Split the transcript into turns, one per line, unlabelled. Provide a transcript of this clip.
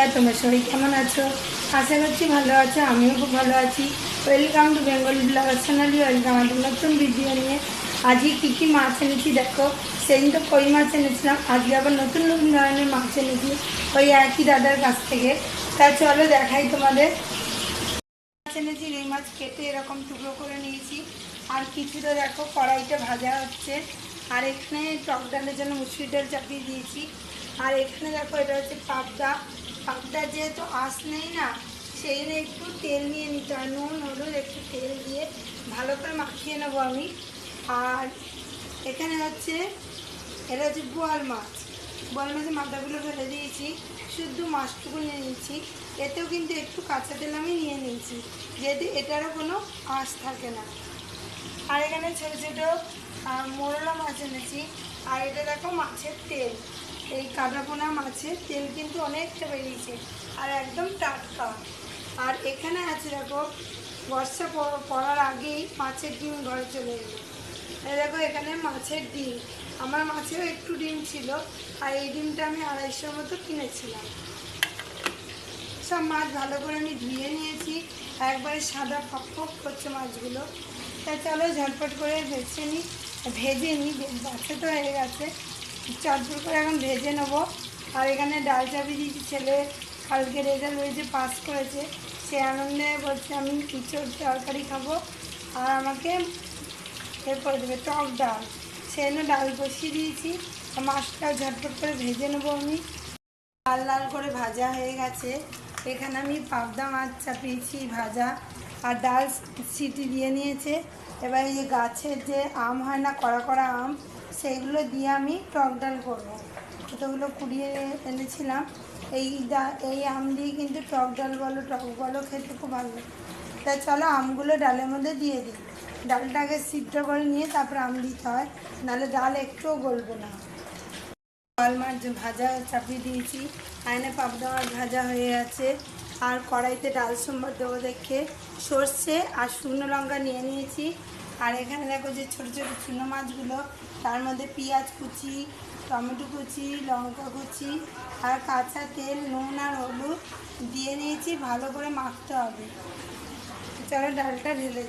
হ্যাঁ, শরীর কেমন আছো? আশা করছি ভালো আছো আমিও খুব ভালো আছি। Welcome to Bengal blogger channel welcome আমাদের নতুন ভিডিও নিয়ে। আজকে কী কী মাছ এনেছি দেখো? সেদিন তো কই মাছ এনেছিলাম আজকে আবার নতুন নতুন ধরনের মাছ এনেছি ওই একই দাদার কাছ থেকে। তা চলো দেখাই তোমাদের। মাছ এনেছি রুই মাছ কেটে এরকম টুকরো করে নিয়েছি। আর কিছু তো দেখো কড়াইটা ভাজা হচ্ছে। আর এখানে টক ডালের জন্য মুসুরি ডাল চাপিয়ে দিয়েছি। আর এখানে দেখো এটা হচ্ছে পাবদা। পাবদা যেহেতু আঁশ নেই না, সেই জন্য একটু তেল নিয়ে নিতে হয়। নুন, হলুদ, একটু তেল দিয়ে ভালো করে মাখিয়ে নেব আমি। আর এখানে হচ্ছে, এটা হচ্ছে বোয়াল মাছ। বোয়াল মাছের মাথাগুলো ফেলে দিয়েছি, শুদ্ধ মাছটুকু নিয়ে নিয়েছি এতেও কিন্তু একটু কাঁচা তেল আমি নিয়ে নিয়েছি যেহেতু এটারও কোনো আঁশ থাকে না। আর এখানে ছোটো ছোটো মোরলা মাছ এনেছি। আর এটা দেখো মাছের তেল। এই কাটাপোনা মাছের তেল কিন্তু অনেকটা বেরিয়েছে, আর একদম টাটকা। আর এখানে আছে দেখো, বর্ষা পড়ার আগেই মাছের ডিম ঘরে চলে এলো। দেখো, এখানে মাছের ডিম। আমার মাছেও একটু ডিম ছিল, আর এই ডিমটা আমি আড়াইশোর মতো কিনেছিলাম। সব মাছ ভালো করে আমি ধুয়ে নিয়েছি, একবারে সাদা ফক ফক করছে মাছগুলো। তা চলো ঝটপট করে ভেজে নিই ভেজে নিই বাচ্চা তো হয়ে গেছে। চটপট করে এখন ভেজে নেব। আর এখানে ডাল চাপি দিয়েছি ছেলে, কালকে রেজাল্ট হয়েছে পাস করেছে। সে আনন্দে বলছে, আমি ইঁচড় তরকারি খাব। আর আমাকে এ করে দেবে, টক ডাল। জন্য ডাল বসিয়ে দিয়েছি মাছটাও ঝটপট করে ভেজে নেব আমি। লাল লাল করে ভাজা হয়ে গেছে। এখানে আমি পাবদা মাছ চাপিয়েছি, ভাজা। আর ডাল সিটি দিয়ে নিয়েছে। এবার এই যে গাছের যে আম হয় না, কড়া কড়া আম সেইগুলো দিয়ে আমি টক ডাল করব। ছোটোগুলো কুড়িয়ে এনেছিলাম। এই এই আম দিয়ে কিন্তু টক ডাল বলো, টক বলো খেতে খুব ভালো লাগে। তা চলো আমগুলো ডালের মধ্যে দিয়ে দিই। ডালটাকে সিদ্ধ করে নিয়ে তারপর আম দিতে হয়। নাহলে ডাল একটুও গলবে না। লাল মাছ ভাজা চাপিয়ে দিয়েছি। আয়না পাবদা মাছ ভাজা হয়ে আছে আর কড়াইতে ডাল সম্বার দেবো দেখে। সর্ষে আর শুকনো লঙ্কা নিয়ে নিয়েছি। আর এখানে দেখো যে ছোটো ছোটো চুনো মাছগুলো, তার মধ্যে পেঁয়াজ কুচি, টমেটো কুচি, লঙ্কা কুচি আর কাঁচা তেল, নুন আর হলুদ দিয়ে নিয়েছি, ভালো করে মাখতে হবে চলো ডালটা ঢেলে।